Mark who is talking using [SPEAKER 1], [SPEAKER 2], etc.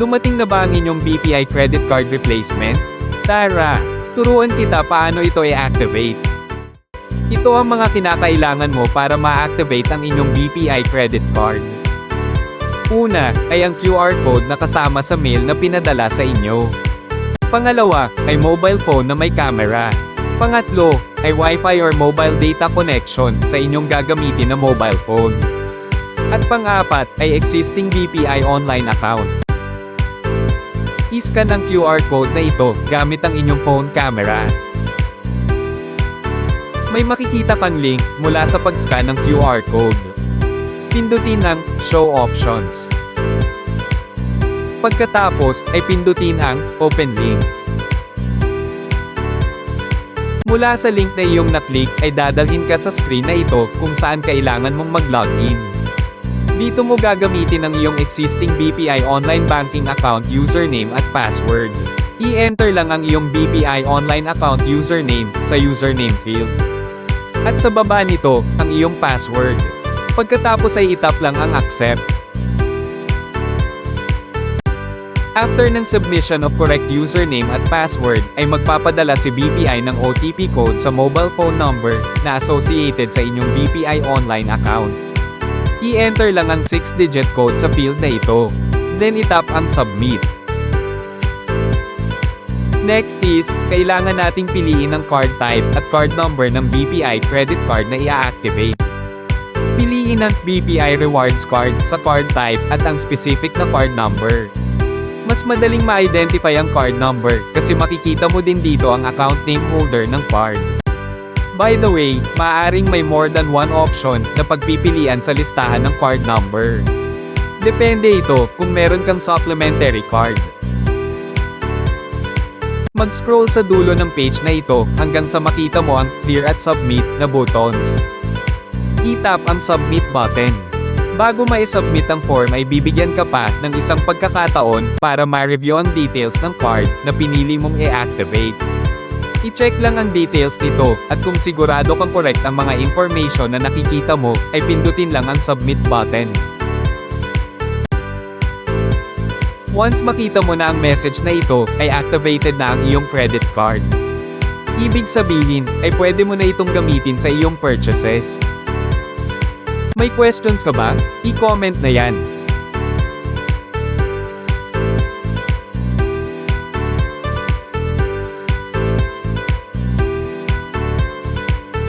[SPEAKER 1] Dumating na ba ang inyong BPI credit card replacement? Tara, turuan kita paano ito i-activate. Ito ang mga kinakailangan mo para ma-activate ang inyong BPI credit card. Una, ay ang QR code na kasama sa mail na pinadala sa inyo. Pangalawa, ay mobile phone na may camera. Pangatlo, ay Wi-Fi or mobile data connection sa inyong gagamitin na mobile phone. At pang-apat, ay existing BPI online account. I-scan ang QR code na ito gamit ang inyong phone camera. May makikita kang link mula sa pag-scan ng QR code. Pindutin ang Show Options. Pagkatapos ay pindutin ang Open Link. Mula sa link na iyong naklik ay dadalhin ka sa screen na ito kung saan kailangan mong mag-login. Dito mo gagamitin ang iyong existing BPI online banking account username at password. I-enter lang ang iyong BPI online account username sa username field. At sa baba nito, ang iyong password. Pagkatapos ay itap lang ang accept. After ng submission of correct username at password, ay magpapadala si BPI ng OTP code sa mobile phone number na associated sa inyong BPI online account. I-enter lang ang 6-digit code sa field na ito. Then itap ang submit. Next is, kailangan nating piliin ang card type at card number ng BPI credit card na i-activate. Piliin ang BPI rewards card sa card type at ang specific na card number. Mas madaling ma-identify ang card number kasi makikita mo din dito ang account name holder ng card. By the way, maaaring may more than one option na pagpipilian sa listahan ng card number. Depende ito kung meron kang supplementary card. Mag-scroll sa dulo ng page na ito hanggang sa makita mo ang Clear at Submit na buttons. I-tap ang Submit button. Bago ma-submit ang form ay bibigyan ka pa ng isang pagkakataon para ma-review ang details ng card na pinili mong i-activate. I-check lang ang details nito at kung sigurado kang correct ang mga information na nakikita mo ay pindutin lang ang Submit button. Once makita mo na ang message na ito, ay activated na ang iyong credit card. Ibig sabihin, ay pwede mo na itong gamitin sa iyong purchases. May questions ka ba? I-comment na yan.